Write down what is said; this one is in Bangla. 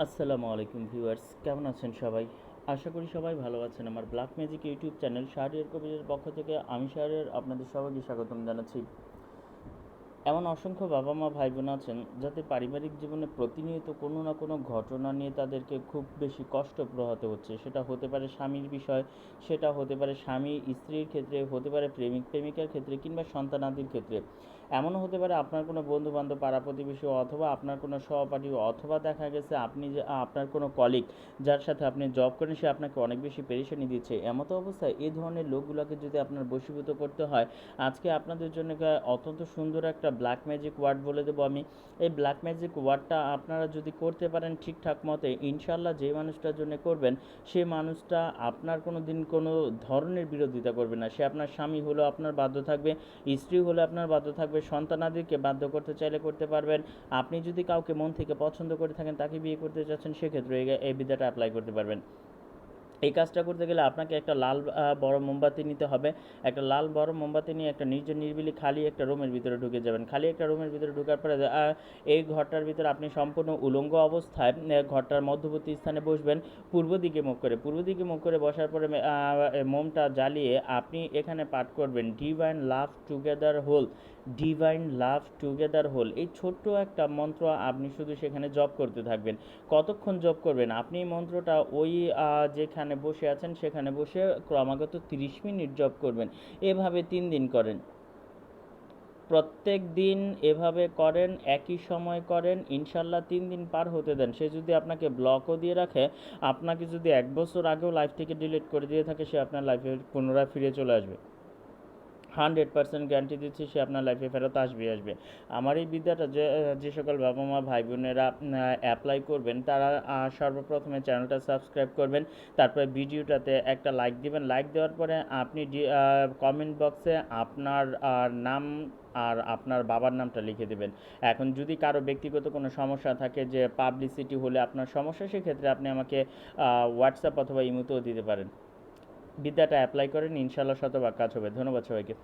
আসসালামু আলাইকুম ভিউয়ার্স, কেমন আছেন সবাই? আশা করি সবাই ভালো আছেন। আমার black magic YouTube channel Shahriar কবিরের পক্ষ থেকে আমি শাহরিয়ার, আপনাদের সবাইকে স্বাগতম জানাচ্ছি। এমন অসংখ্য বাবা মা ভাই বোন আছেন যাতে পারিবারিক জীবনে প্রতিনিয়ত কোনো না কোনো ঘটনা নিয়ে তাদেরকে খুব বেশি কষ্ট পোহাতে হচ্ছে। সেটা হতে পারে স্বামীর বিষয়, সেটা হতে পারে স্বামী স্ত্রীর ক্ষেত্রে, হতে পারে প্রেমিক, প্রেমিকার ক্ষেত্রে কিংবা সন্তানাদির ক্ষেত্রে। এমনও হতে পারে আপনার কোনো বন্ধু বান্ধব পাড়া প্রতিবেশী অথবা আপনার কোনো সহপাঠী অথবা দেখা গেছে আপনি যে, আপনার কোনো কলিগ যার সাথে আপনি জব করেন, সে আপনাকে অনেক বেশি পেরেশানি দিচ্ছে। এমতো অবস্থায় এই ধরনের লোকগুলোকে যদি আপনার বশীভূত করতে হয়, আজকে আপনাদের জন্য অত্যন্ত সুন্দর একটা ব্ল্যাক ম্যাজিক ওয়ার্ড বলে দেবো আমি। এই ব্ল্যাক ম্যাজিক ওয়ার্ডটা আপনারা যদি করতে পারেন ঠিকঠাক মতে ইনশাল্লাহ যে মানুষটার জন্য করবেন, সে মানুষটা আপনার কোনো দিন কোনো ধরনের বিরোধিতা করবে না। সে আপনার স্বামী হলেও আপনার বাধ্য থাকবে, স্ত্রী হলে আপনার বাধ্য থাকবে, সন্তানাদিকে বাধ্য করতে চাইলে করতে পারবেন। আপনি যদি কাউকে মন থেকে পছন্দ করে থাকেন, তাকে বিয়ে করতে চাচ্ছেন, সেক্ষেত্রে এই বিদ্যাটা অ্যাপ্লাই করতে পারবেন। এই কাজটা করতে গেলে আপনাকে একটা লাল বড় মোমবাতি নিতে হবে। একটা লাল, বড় মোমবাতি নিয়ে একটা নির্জন নির্বিলি খালি একটা রুমের ভিতরে ঢুকে যাবেন। খালি একটা রুমের ভিতরে ঢোকার পরে এই ঘরটার ভিতরে আপনি সম্পূর্ণ উলঙ্গ অবস্থায় ঘরটার মধ্যবর্তী স্থানে বসবেন, পূর্ব দিকে মুখ করে। পূর্ব দিকে মুখ করে বসার পরে মোমটা জ্বালিয়ে আপনি এখানে পাঠ করবেন divine love together whole divine love together whole এই ছোট্ট একটা মন্ত্র আপনি শুধু সেখানে জপ করতে থাকবেন। কতক্ষণ জপ করবেন? আপনি এই মন্ত্রটা ওই যেখানে বসে আছেন, সেখানে বসে ক্রমাগত তিরিশ মিনিট জপ করবেন। এভাবে তিন দিন করেন। প্রত্যেক দিন এভাবে করেন, একই সময় করেন, ইনশাল্লাহ তিন দিন পার হতে দেন। সে যদি আপনাকে ব্লকও দিয়ে রাখে, আপনাকে যদি এক বছর আগেও লাইফ থেকে ডিলিট করে দিয়ে থাকে, সে আপনার লাইফে পুনরায় ফিরে চলে আসবে। হান্ড্রেড পার্সেন্ট গ্যারান্টি দিচ্ছি, সে আপনার লাইফে ফেরত আসবে আসবে। আমার এই বিদ্যাটা যে যে সকল বাবা মা ভাই বোনেরা অ্যাপ্লাই করবেন, তারা সর্বপ্রথমে চ্যানেলটা সাবস্ক্রাইব করবেন, তারপরে ভিডিওটাতে একটা লাইক দিবেন। লাইক দেওয়ার পরে আপনি কমেন্ট বক্সে আপনার নাম আর আপনার বাবার নামটা লিখে দেবেন। এখন যদি কারও ব্যক্তিগত কোনো সমস্যা থাকে যে পাবলিসিটি হলে আপনার সমস্যা, সেক্ষেত্রে আপনি আমাকে হোয়াটসঅ্যাপ অথবা ইমোতেও দিতে পারেন। বিদ্যাটা অ্যাপ্লাই করেন ইনশাল্লাহ শতভাগ কাজ হবে। ধন্যবাদ সবাইকে।